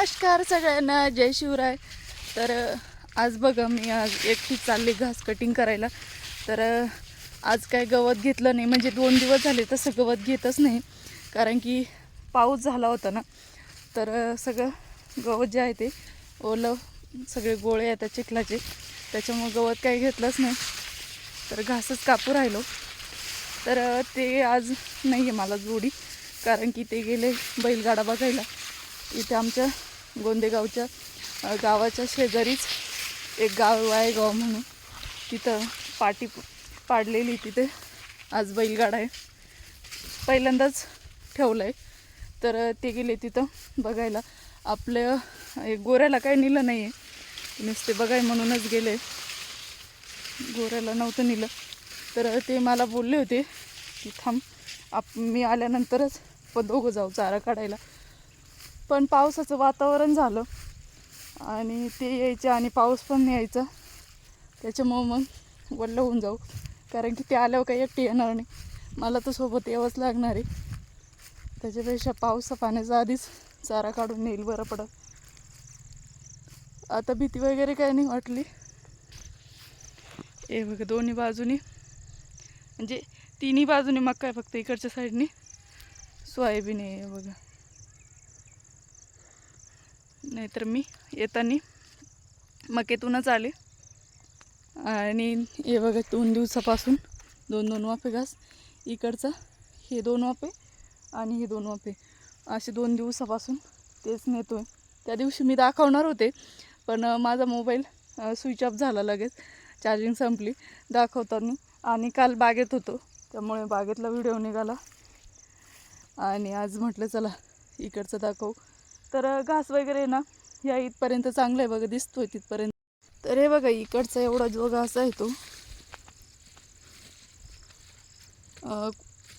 नमस्कार सगळ्यांना जय शिवराय. तर आज बघा मी आज एकटी चालली घास कटिंग करायला. तर आज काय गवत घेतलं नाही. म्हणजे दोन दिवस झाले तसं गवत घेतच नाही. कारण की पाऊस झाला होता ना. तर सगळं गवत जे आहे ते ओलं सगळे गोळे आहेत चिखलाचे. त्याच्यामुळं गवत काही घेतलंच नाही. तर घासच कापू राहिलो. तर ते आज नाही आहे मला जोडी. कारण की ते गेले बैलगाडा बघायला. इथे आमच्या गोंदेगावच्या गावाच्या शेजारीच एक गाव आहे गाव म्हणून. तिथं पाटी पाडलेली तिथे. आज बैलगाडा आहे. पहिल्यांदाच ठेवलं आहे तर ते गेले तिथं बघायला. आपल्या एक गोऱ्याला काही नेलं नाही आहे नुसते बघाय म्हणूनच गेले. गोऱ्याला नव्हतं नेलं. तर ते मला बोलले होते की थांब आप मी आल्यानंतरच पण दोघं जाऊ चारा काढायला. पण पावसाचं वातावरण झालं. आणि ते यायचं आणि पाऊस पण यायचा. त्याच्यामुळं मग वडलं होऊन जाऊ. कारण की ते आल्यावर काही एकटी येणार नाही. मला तर सोबत यावंच लागणार आहे. त्याच्यापेक्षा पावसा पाण्याचा आधीच चारा काढून नेईल बरं पडत आता भीती वगैरे काही नाही वाटली. हे बघा दोन्ही बाजूनी. म्हणजे तिन्ही बाजूने मग आहे फक्त इकडच्या साईडने सोयाबीन आहे बघा. नाहीतर मी येताना मकेतूनच आले. आणि हे बघा दोन दिवसापासून दोन दोन वाफे घास. इकडचा हे दोन वाफे आणि हे दोन वाफे. असे दोन दिवसापासून तेच नेतो आहे त्या दिवशी मी दाखवणार होते पण माझा मोबाईल स्विच ऑफ झाला लगेच. चार्जिंग संपली. दाखवताना. आणि काल बागेत होतो. त्यामुळे बागेतला व्हिडिओ निघाला. आणि आज म्हटलं चला इकडचं दाखवू. तर घास वगैरे ना या इथपर्यंत चांगलं आहे बघा दिसतोय तिथपर्यंत. तर हे बघा इकडचा एवढा जो घास आहे तो.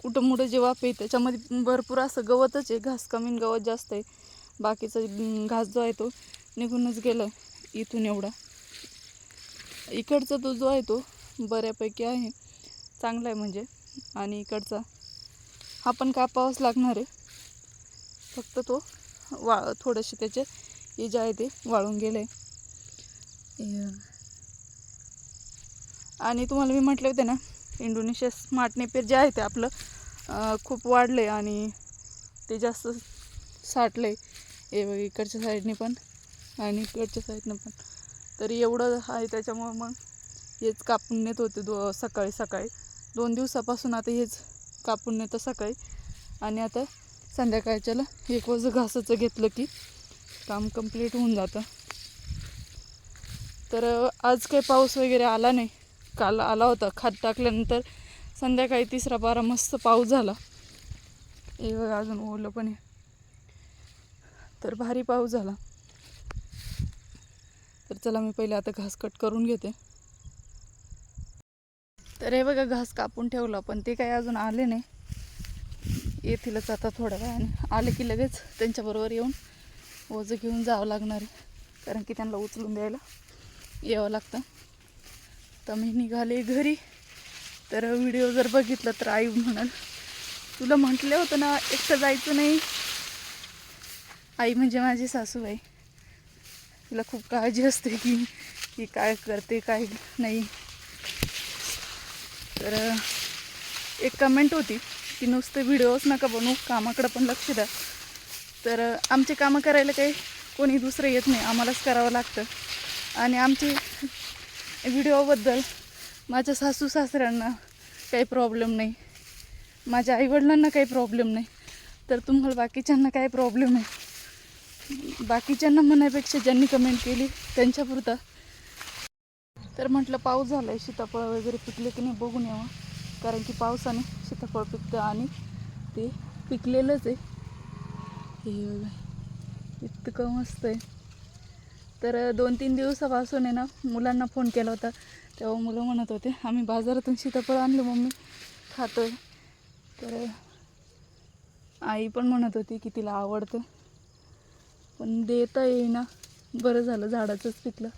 कुठं मुठं जे वाफ आहे त्याच्यामध्ये भरपूर असं गवतच आहे. घास कमी गवत जास्त आहे. बाकीचा घास जो आहे तो निघूनच गेला इथून एवढा. इकडचा तो जो आहे तो बऱ्यापैकी आहे. चांगला आहे म्हणजे. आणि इकडचा हा पण कापावाच लागणार आहे. फक्त तो वा थोडेसे त्याचे हे जे आहे ते वाळून गेले. आणि तुम्हाला मी म्हटले होते ना इंडोनेशिया स्मार्ट नेपेर जे आहे ते आपलं खूप खूप वाढले आणि ते जास्त साठले. हे बघ इकडच्या साईडने पण आणि इकडच्या साईडनं पण. तरी एवढं आहे त्याच्यामुळं मग हेच कापून नेत होते दो सकाळी सकाळी. दोन दिवसापासून आता हेच कापून नेतं सकाळी. आणि आता संध्याकाळच्याला एक वाजं घासाचं घेतलं की काम कंप्लीट होऊन जातं. तर आज काही पाऊस वगैरे आला नाही. काल आला होता खात टाकल्यानंतर संध्याकाळी तिसरा बारा मस्त पाऊस झाला. हे बघा अजून ओलं पण आहे. तर भारी पाऊस झाला. तर चला मी पहिले आता घास कट करून घेते. तर हे बघा घास कापून ठेवला पण ते काही अजून आले नाही. येतीलच आता थोड्या वेळाने. आले की लगेच त्यांच्याबरोबर येऊन ओझं घेऊन जावं लागणार आहे. कारण की त्यांना उचलून द्यायला यावं लागतं. तर मी निघाले घरी. तर व्हिडिओ जर बघितला तर आई म्हणाल तुला म्हटलं होतं ना एकटं जायचं नाही. आई म्हणजे माझी सासूबाई. तिला खूप काळजी असते की की काय करते काय नाही. तर एक कमेंट होती. की नुसते व्हिडिओच नका बनवू कामाकडं पण लक्ष द्या. तर आमचे कामं करायला काही कोणी दुसरं येत नाही आम्हालाच करावं लागतं. आणि आमचे व्हिडिओबद्दल माझ्या सासू सासऱ्यांना काही प्रॉब्लेम नाही. माझ्या आईवडिलांना काही प्रॉब्लेम नाही. तर तुम्हाला बाकीच्यांना काय प्रॉब्लेम आहे? बाकीच्यांना म्हणायपेक्षा ज्यांनी कमेंट केली त्यांच्यापुरता तर म्हटलं पाऊस झाला आहे सीताफळ वगैरे पिकले की नाही बघून यावं. कारण की पावसाने सीताफळ पिकतं आणि ते पिकलेलंच आहे. हे बघा. इतकं मस्त आहे. तर दोन तीन दिवसापासून आहे ना मुलांना फोन केला होता. तेव्हा मुलं म्हणत होते आम्ही बाजारातून सीताफळ आणलं मम्मी खातो आहे तर आई पण म्हणत होती की तिला आवडतं. पण देता येईना. बरं झालं झाडाचंच पिकलं.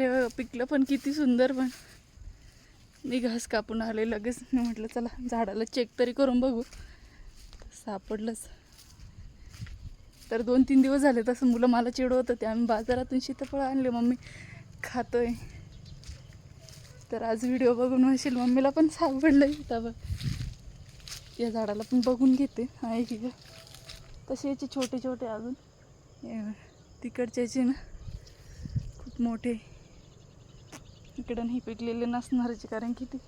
तर हे पिकलं पण किती सुंदर पण. मी घास कापून आले लगेच. मी म्हटलं चला झाडाला चेक तरी करून बघू. सापडलंच. तर दोन तीन दिवस झाले तसं मुलं मला चिडवत होते. आम्ही बाजारातून सीताफळ आणले मम्मी खातोय. तर आज व्हिडिओ बघून म्हणशील मम्मीला पण सापडलं सीताफळ. या झाडाला पण बघून घेते. आहे की गं. तसे याचे छोटे छोटे अजून तिकडच्याचे ना खूप मोठे. इकडं नाही पिकलेले नसणारचे कारण की ते